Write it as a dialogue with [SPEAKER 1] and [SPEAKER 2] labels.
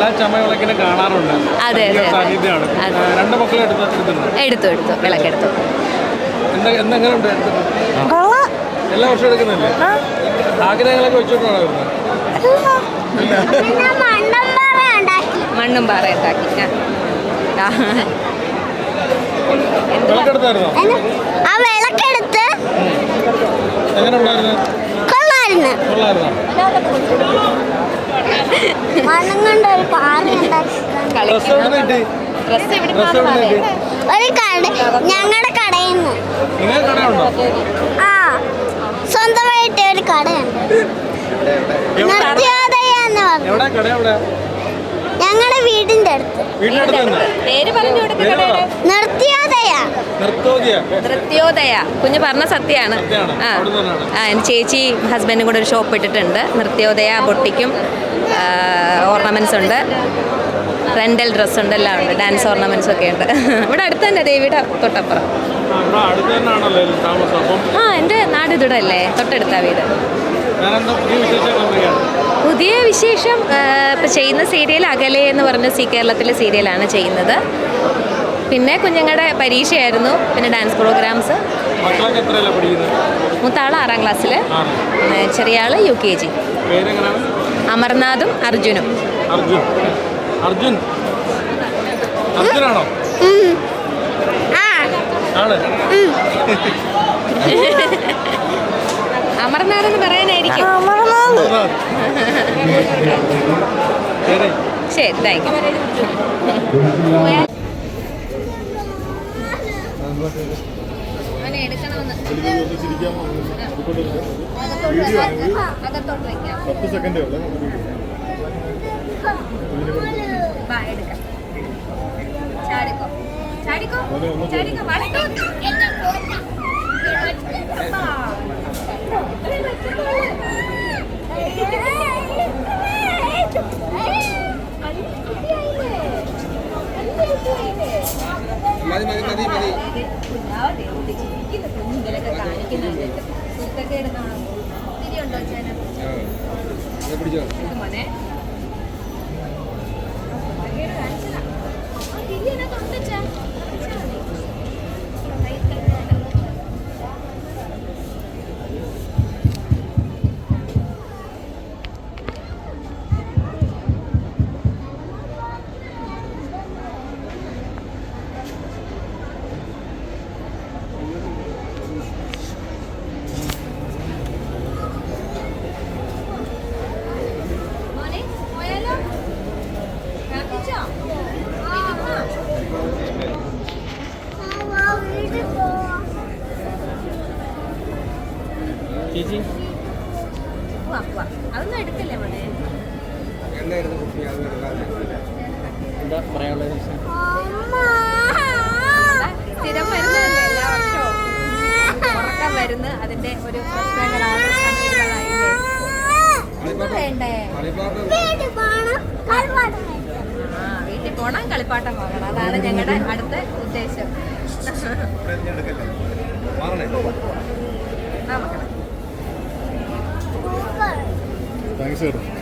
[SPEAKER 1] എല്ലാ ചമയവിളക്കിനെ കാണാറുണ്ട്.
[SPEAKER 2] അതെ, അതെ.
[SPEAKER 1] രണ്ട് മക്കളെ എടുത്ത്
[SPEAKER 2] എടുത്തു എടുത്തു. വിളക്കെടുത്തു.
[SPEAKER 1] എല്ലാ വർഷവും എടുക്കുന്നില്ലേ? ആഗ്രഹങ്ങളൊക്കെ വരുന്നത്?
[SPEAKER 2] മണ്ണും പാറ ഉണ്ടാക്കി.
[SPEAKER 3] വിളക്കെടുത്ത്
[SPEAKER 1] എങ്ങനെ ഉണ്ടായിരുന്നു?
[SPEAKER 3] കൊള്ളായിരുന്നു.
[SPEAKER 1] കൊള്ളായിരുന്നോ?
[SPEAKER 3] കൊണ്ട് ഒരു പാറ കട ഞങ്ങളുടെ കടയിൽ നിന്ന്. ആ സ്വന്തമായിട്ട് ഒരു കടയുണ്ട് നൃത്യോദയ എന്ന് പറഞ്ഞു. ഞങ്ങളുടെ വീടിന്റെ അടുത്ത്. നൃത്യോദയ
[SPEAKER 2] കുഞ്ഞ് പറഞ്ഞ സത്യമാണ്.
[SPEAKER 1] സത്യമാണ്.
[SPEAKER 2] ആ. ചേച്ചി ഹസ്ബൻഡും കൂടെ ഒരു ഷോപ്പ് ഇട്ടിട്ടുണ്ട്. നൃത്യോദയ ബൊട്ടിക്കും. ഓർണമെന്റ്സ് ഉണ്ട്. റെന്റൽ ഡ്രസ്സ് ഉണ്ട് എല്ലാം ഉണ്ട്. ഡാൻസ് ഓർണമെന്റ്സ് ഒക്കെ ഉണ്ട്. ഇവിടെ അടുത്ത് തന്നെ ദേവിയുടെ തൊട്ടപ്പുറം. ആ എന്റെ നാട് ഇവിടെ അല്ലേ? തൊട്ടടുത്ത വീട്.
[SPEAKER 1] പുതിയ
[SPEAKER 2] വിശേഷം ഇപ്പം ചെയ്യുന്ന സീരിയൽ അകലെ എന്ന് പറഞ്ഞ സി കേരളത്തിലെ സീരിയലാണ് ചെയ്യുന്നത്. പിന്നെ കുഞ്ഞുങ്ങളുടെ പരീക്ഷയായിരുന്നു പിന്നെ ഡാൻസ് പ്രോഗ്രാംസ് മൂത്താൾ ആറാം ക്ലാസ്സിൽ ചെറിയ ആൾ യു കെ ജി. അമർനാഥും അർജുനും.
[SPEAKER 1] അർജുൻ. അർജുൻ. അർജുനാണോ?
[SPEAKER 3] ആ.
[SPEAKER 1] ആണ്.
[SPEAKER 2] അമർനാഥ്. എന്ന് പറയാനായിരിക്കും.
[SPEAKER 1] ശരി
[SPEAKER 2] താങ്ക് യു.
[SPEAKER 1] പത്ത് സെക്കൻഡേ ഉള്ളൂ.
[SPEAKER 2] ചാടിക്കോ. ചാടിക്കോ. ചാടിക്കോ. വലത്തോട്ട്.
[SPEAKER 1] മതി മതി മതി മതി.
[SPEAKER 2] കാണിക്കുന്നുണ്ട്.
[SPEAKER 1] പിടിച്ചോ അത് എന്താ പറയാനുള്ളത്
[SPEAKER 2] സ്ഥിരം വരുന്നതല്ലേ എല്ലാ വർഷവും? ഉറക്കം വരുന്ന അതിന്റെ ഒരു പ്രശ്നങ്ങളാണ് വേണ്ടേ?
[SPEAKER 3] വീട്ടിൽ പോണം. കളിപ്പാട്ടം
[SPEAKER 2] പോകണം അതാണ് ഞങ്ങളുടെ അടുത്ത ഉദ്ദേശം. ആ മക്കളെ
[SPEAKER 1] താങ്ക്സ്